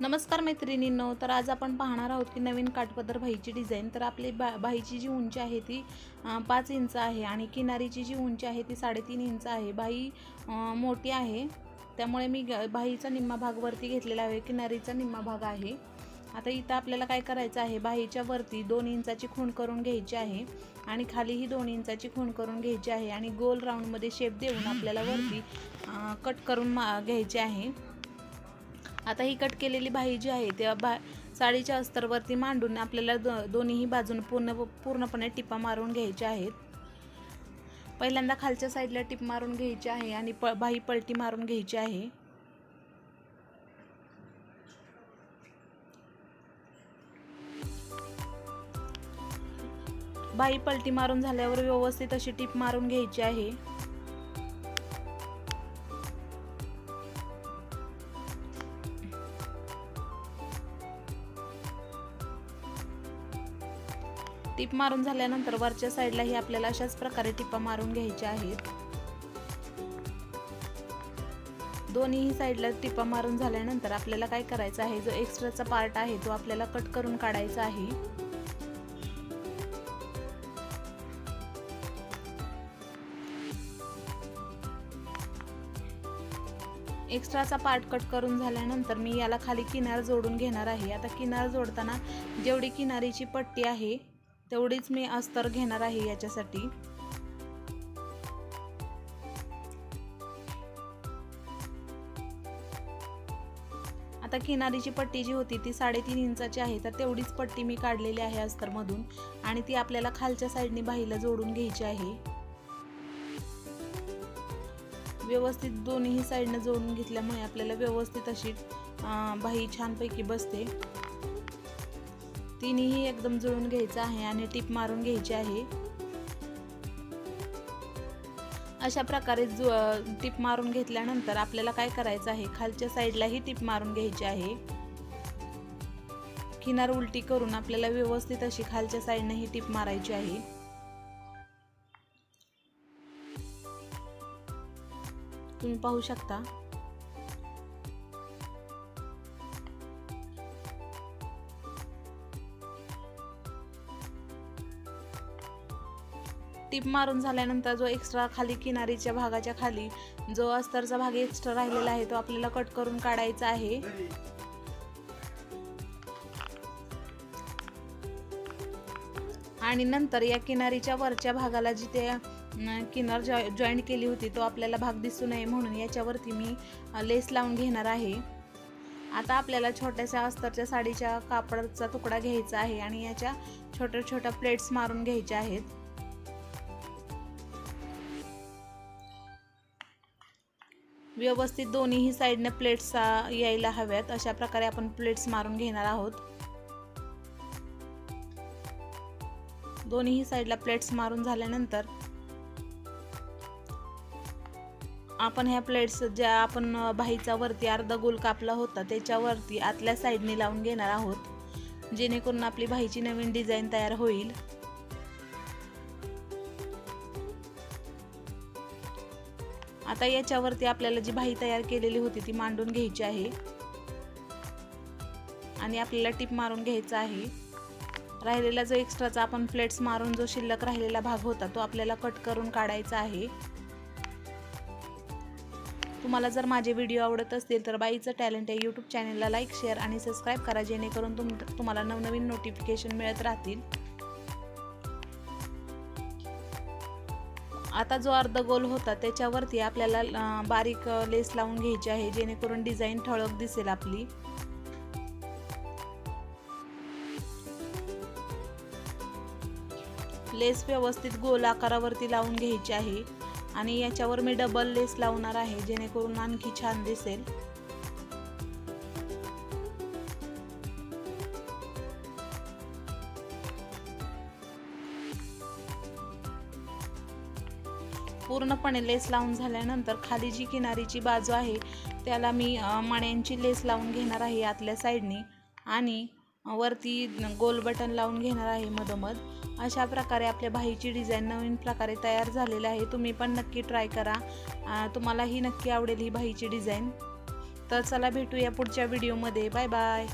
नमस्कार मैत्रिणींनो तर आज आपण पाहणार आहोत की नवीन काठपदर भाईची डिझाईन. तर आपली बा भाईची जी उंची आहे ती पाच इंच आहे आणि किनारीची जी उंची आहे ती साडेतीन इंच आहे. बाई मोठी आहे. त्यामुळे मी ग- बाईचा निम्मा भाग वरती घेतलेला आहे किनारीचा निम्मा भाग आहे. आता इथं आपल्याला काय करायचं आहे बाईच्या वरती दोन इंचाची खूण करून घ्यायची आहे आणि खालीही दोन इंचाची खूण करून घ्यायची आहे आणि गोल राऊंडमध्ये शेप देऊन आपल्याला वरती कट करून मा घ्यायची आहे. आता ही कट केलेली बाही जी आहे त्या बा साडीच्या अस्तरवरती मांडून आपल्याला दो दोन्हीही बाजून पूर्ण पूर्णपणे टिपा मारून घ्यायच्या आहेत. पहिल्यांदा खालच्या साईडला टिप मारून घ्यायची आहे आणि प बाही पलटी मारून घ्यायची आहे. बाई पलटी मारून झाल्यावर व्यवस्थित अशी टिप मारून घ्यायची आहे. टिप मारून झाल्यानंतर वरच्या साईडलाही आपल्याला अशाच प्रकारे टिपा मारून घ्यायच्या आहेत. दोन्हीही साईडला टिपा मारून झाल्यानंतर आपल्याला काय करायचं आहे? जो एक्स्ट्राचा पार्ट आहे तो आपल्याला कट करून काढायचा आहे. एक्स्ट्राचा पार्ट कट करून झाल्यानंतर मी याला खाली किनार जोडून घेणार आहे. आता किनार जोडताना जेवढी किनारीची पट्टी आहे तेवढीच मी अस्तर घेणार आहे याच्यासाठी. आता किनारीची पट्टी जी होती ती साडेतीन इंचाची आहे तर तेवढीच पट्टी मी काढलेली आहे अस्तरमधून आणि ती आपल्याला खालच्या साईडने बाहीला जोडून घ्यायची आहे. व्यवस्थित दोन्ही साईडनं जोडून घेतल्यामुळे आपल्याला व्यवस्थित अशी बाही छानपैकी बसते. तिन्ही एकदम जुळून घ्यायचं आहे आणि टीप मारून घ्यायची आहे. अशा प्रकारे जु टीप मारून घेतल्यानंतर आपल्याला काय करायचं आहे? खालच्या साईडलाही टीप मारून घ्यायची आहे. किनार उलटी करून आपल्याला व्यवस्थित अशी खालच्या साईडने ही टीप मारायची आहे. तुम्ही पाहू शकता. टीप मारून झाल्यानंतर जो एक्स्ट्रा खाली किनारीच्या भागाच्या खाली जो अस्तरचा भाग एक्स्ट्रा राहिलेला आहे तो आपल्याला कट करून काढायचा आहे. आणि नंतर या किनारीच्या वरच्या भागाला जिथे किनार जॉ जॉईंट केली होती तो आपल्याला भाग दिसू नये म्हणून याच्यावरती मी लेस लावून घेणार आहे. आता आपल्याला छोट्याशा अस्तरच्या साडीच्या कापडाचा तुकडा घ्यायचा आहे आणि याच्या छोट्या छोट्या प्लेट्स मारून घ्यायच्या आहेत. व्यवस्थित दोन्हीही साईडने प्लेट्स यायला हव्यात. अशा प्रकारे आपण प्लेट्स मारून घेणार आहोत. दोन्हीही साईडला प्लेट्स मारून झाल्यानंतर आपण ह्या प्लेट्स ज्या आपण अ, बाहीचा वरती अर्धा गोल कापला होता त्याच्यावरती आतल्या साईडने लावून घेणार आहोत. जेणेकरून आपली भाईची नवीन डिझाईन तयार होईल. आता याच्यावरती आपल्याला जी भाई तयार केलेली होती ती मांडून घ्यायची आहे. आणि आपल्याला टिप मारून घ्यायचा आहे. राहिलेला जो एक्स्ट्राचा आपण प्लेट्स मारून जो शिल्लक राहिलेला भाग होता तो आपल्याला कट करून काढायचा आहे. तुम्हाला जर माझे व्हिडिओ आवडत असतील तर बाईचं टॅलेंट या यूट्यूब चॅनलला लाईक शेअर आणि सबस्क्राईब करा जेणेकरून तुम तुम्हाला नवनवीन नोटिफिकेशन मिळत राहतील. आता जो अर्ध गोल होता त्याच्यावरती आपल्याला बारीक लेस लावून घ्यायची आहे जेणेकरून डिझाईन ठळक दिसेल आपली. लेस व्यवस्थित गोल आकारावरती लावून घ्यायची आहे. आणि याच्यावर मी डबल लेस लावणार आहे जेणेकरून आणखी छान दिसेल. पूर्णपणे लेस लावून झाल्यानंतर खाली जी किनारीची बाजू आहे त्याला मी मण्यांची लेस लावून घेणार आहे आतल्या साईडनी. आणि वरती गोल बटन लावून घेणार आहे मधोमध. अशा प्रकारे आपल्या भाईची डिझाईन नवीन प्रकारे तयार झालेली आहे. तुम्ही पण नक्की ट्राय करा. तुम्हालाही नक्की आवडेल ही भाईची डिझाईन. तर चला भेटूया पुढच्या व्हिडिओमध्ये. Bye bye.